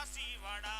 காசி வடா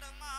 நடமா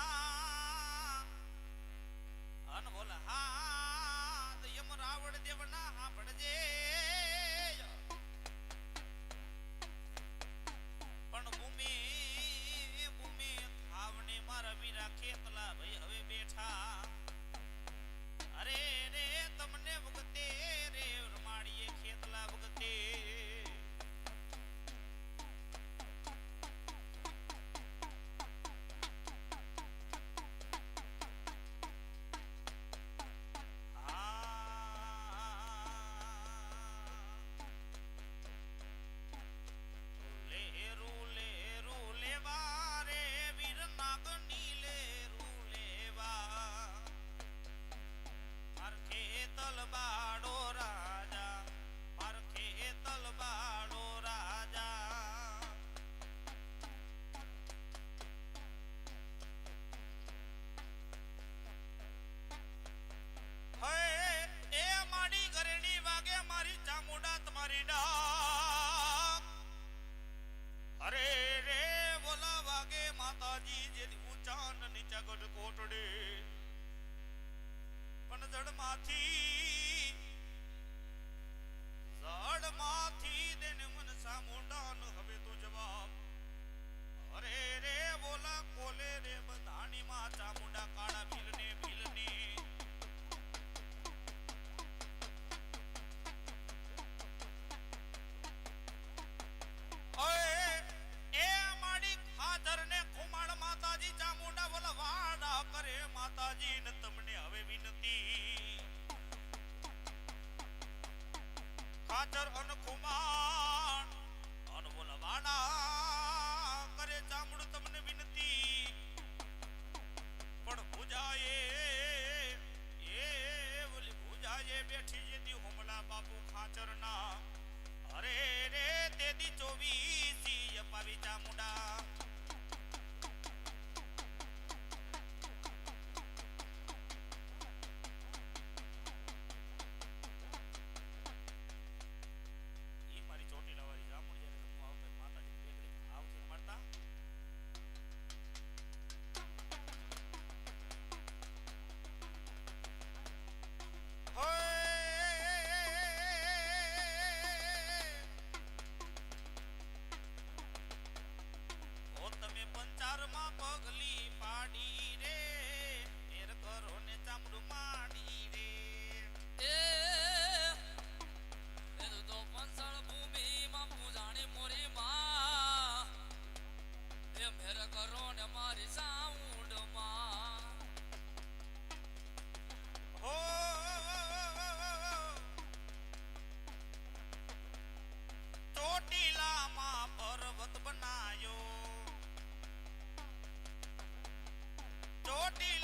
not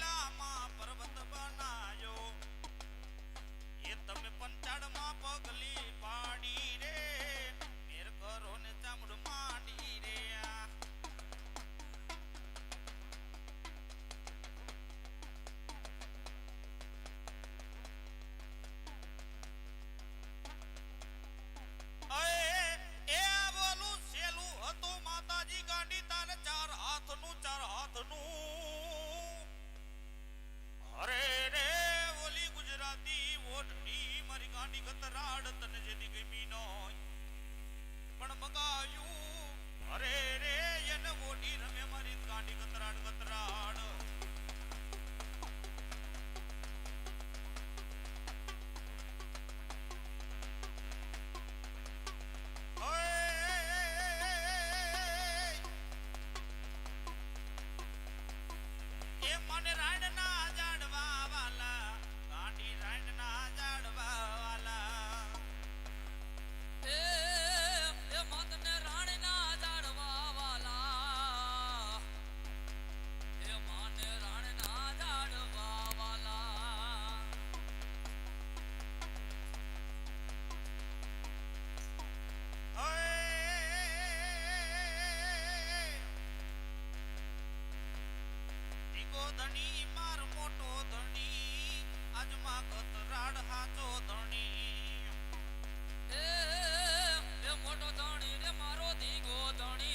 ધણી માર મોટો ધણી આજમાં કતરાડ હાચો ધણી એ મોટો ધણી રે મારો દીગો ધણી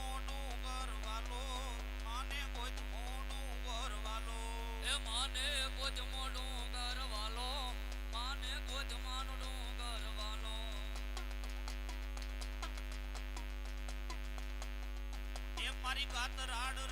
అతరాడు